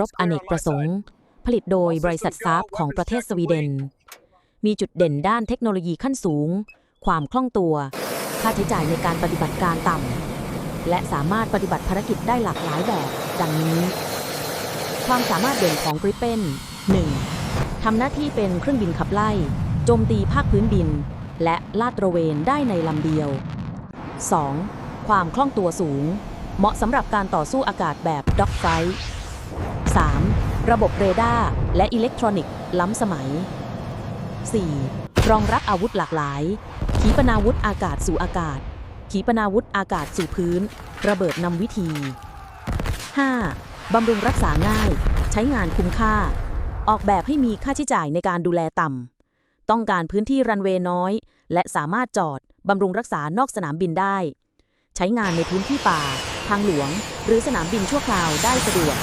รบอเนกประสงค์ ผลิตโดยบริษัทซาฟของประเทศสวีเดน มีจุดเด่นด้านเทคโนโลยีขั้นสูง ความคล่องตัว ค่าใช้จ่ายในการปฏิบัติการต่ำ และสามารถปฏิบัติภารกิจได้หลากหลายแบบ ดังนี้ ความสามารถเด่นของกริปเปน 1. ทำหน้าที่เป็นเครื่องบินขับไล่ โจมตีภาคพื้นดิน และลาดตระเวนได้ในลำเดียว 2. ความคล่องตัวสูง เหมาะสำหรับการต่อสู้อากาศแบบด็อกไฟ 3. ระบบเรดาร์และอิเล็กทรอนิกส์ล้ำสมัย 4. รองรับอาวุธหลากหลาย ขีปนาวุธอากาศสู่อากาศ ขีปนาวุธอากาศสู่พื้น ระเบิดนำวิธี 5. บำรุงรักษาง่าย ใช้งานคุ้มค่า ออกแบบให้มีค่าใช้จ่ายในการดูแลต่ำ ต้องการพื้นที่รันเวย์น้อย และสามารถจอด บำรุงรักษานอกสนามบินได้ ใช้งานในพื้นที่ป่า ทางหลวง หรือสนามบินชั่วคราวได้สะดวก